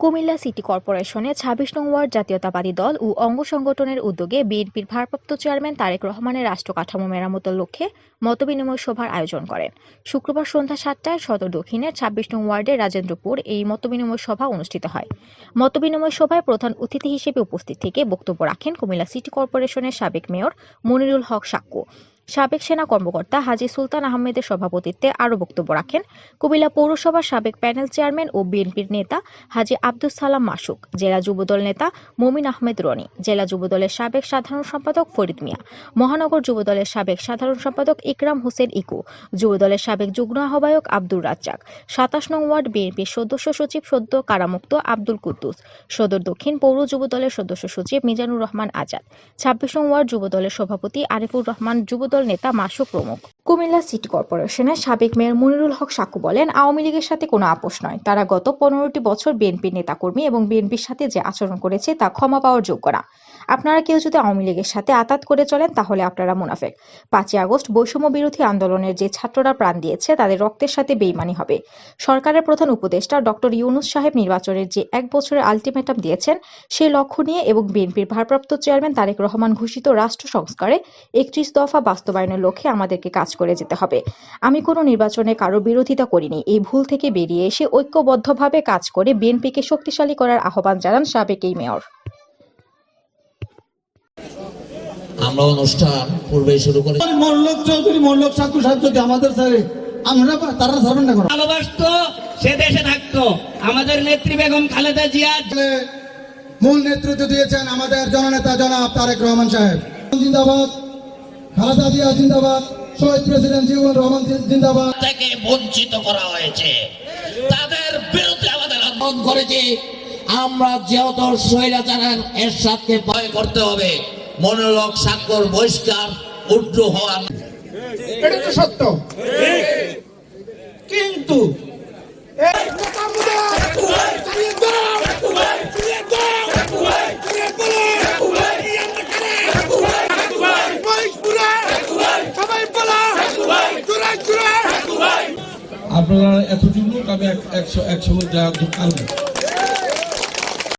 Comilla city কর্পোরেশনের ছাব্বিশ নং ওয়ার্ড জাতীয়তাবাদী দল ও অঙ্গ সংগঠনের উদ্যোগে বিএনপির ভারপ্রাপ্ত চেয়ারম্যান তারেক রহমানের রাষ্ট্র কাঠামো মেরামতের লক্ষ্যে মতবিনিময় সভার আয়োজন করেন। শুক্রবার সন্ধ্যা সাতটায় সদর দক্ষিণের ছাব্বিশ নং ওয়ার্ডের রাজেন্দ্রপুর এই মতবিনিময় সভা অনুষ্ঠিত হয়। মতবিনিময় সভায় প্রধান অতিথি হিসেবে উপস্থিত থেকে বক্তব্য রাখেন কুমিল্লা সিটি কর্পোরেশনের সাবেক মেয়র মনিরুল হক সাক্কু। সাবেক সেনা কর্মকর্তা হাজী সুলতান আহমেদের সভাপতিত্বে আরও বক্তব্য রাখেন কুমিল্লা পৌরসভার সাবেক প্যানেল চেয়ারম্যান ও বিএনপির নেতা হাজী আব্দুস সালাম মাসুক, জেলা যুবদল নেতা মমিন আহমেদ রনি, জেলা যুবদলের সাবেক সাধারণ সম্পাদক ফরিদ মিয়া, মহানগর যুবদলের সাবেক সাধারণ সম্পাদক ইকরাম হোসেন ইকু, যুবদলের সাবেক যুগ্ম আহ্বায়ক আব্দুর রাজ্জাক, সাতাশ নং ওয়ার্ড বিএনপির সদস্য সচিব সদ্য কারামুক্ত আব্দুল কুদ্দুস, সদর দক্ষিণ পৌর যুবদলের সদস্য সচিব মিজানুর রহমান আজাদ, ছাব্বিশ নং ওয়ার্ড যুবদলের সভাপতি আরিফুর রহমান যুবদল নেতা মাসুক প্রমুখ। কুমিল্লা সিটি কর্পোরেশনের সাবেক মেয়র মনিরুল হক সাকু বলেন, আওয়ামী লীগের সাথে কোনো আপোষ নয়। তারা গত পনেরোটি বছর বিএনপির নেতাকর্মী এবং বিএনপির সাথে যে আচরণ করেছে তা ক্ষমা পাওয়ার যোগ্য না। আপনারা কেউ যদি আওয়ামী লীগের সাথে আতাত করে চলেন, তাহলে আপনারা মুনাফেক। পাঁচই আগস্ট বৈষম্য বিরোধী আন্দোলনের যে ছাত্ররা প্রাণ দিয়েছে, তাদের রক্তের সাথে বেইমানি হবে। সরকারের প্রধান উপদেষ্টা ডক্টর ইউনুস সাহেব নির্বাচনের যে এক বছরের আলটিমেটাম দিয়েছেন সেই লক্ষ্য নিয়ে এবং বিএনপির ভারপ্রাপ্ত চেয়ারম্যান তারেক রহমান ঘোষিত রাষ্ট্র সংস্কারে একত্রিশ দফা বাস্তবায়নের লক্ষ্যে আমাদেরকে কাজ করে যেতে হবে। আমি কোনো নির্বাচনে কারও বিরোধিতা করিনি। এই ভুল থেকে বেরিয়ে এসে ঐক্যবদ্ধভাবে কাজ করে বিএনপিকে শক্তিশালী করার আহ্বান জানান সাবেক এই মেয়র। আমরা অনুষ্ঠান পূর্বে শুরু করে মল্লক চৌধুরী মল্লক সাহেব যদি আমাদের স্যারে? আমরা তারা সারবেন না করো ভালোবাসতো সে দেশে থাকতো। আমাদের নেত্রী বেগম খালেদা জিয়া। মূল নেতৃত্ব দিয়েছেন আমাদের জননেতা জনাব তারেক রহমান সাহেব। জিন্দাবাদ। খালেদা জিয়া জিন্দাবাদ। শহীদ প্রেসিডেন্ট জিয়াউর রহমান জিন্দাবাদ। থেকে বঞ্চিত করা হয়েছে। তাদের বিরুদ্ধে আমাদের আন্দোলন করেছি। আমরা যেহেতু স্বৈরাচারের এর সাথে ভয় করতে হবে মনোলগ স্বাক্ষর বহিষ্কার উড্র হওয়া। এটা তো সত্য। কিন্তু আপনারা এতটুকু আমি এক- একশো একশো যা কারণ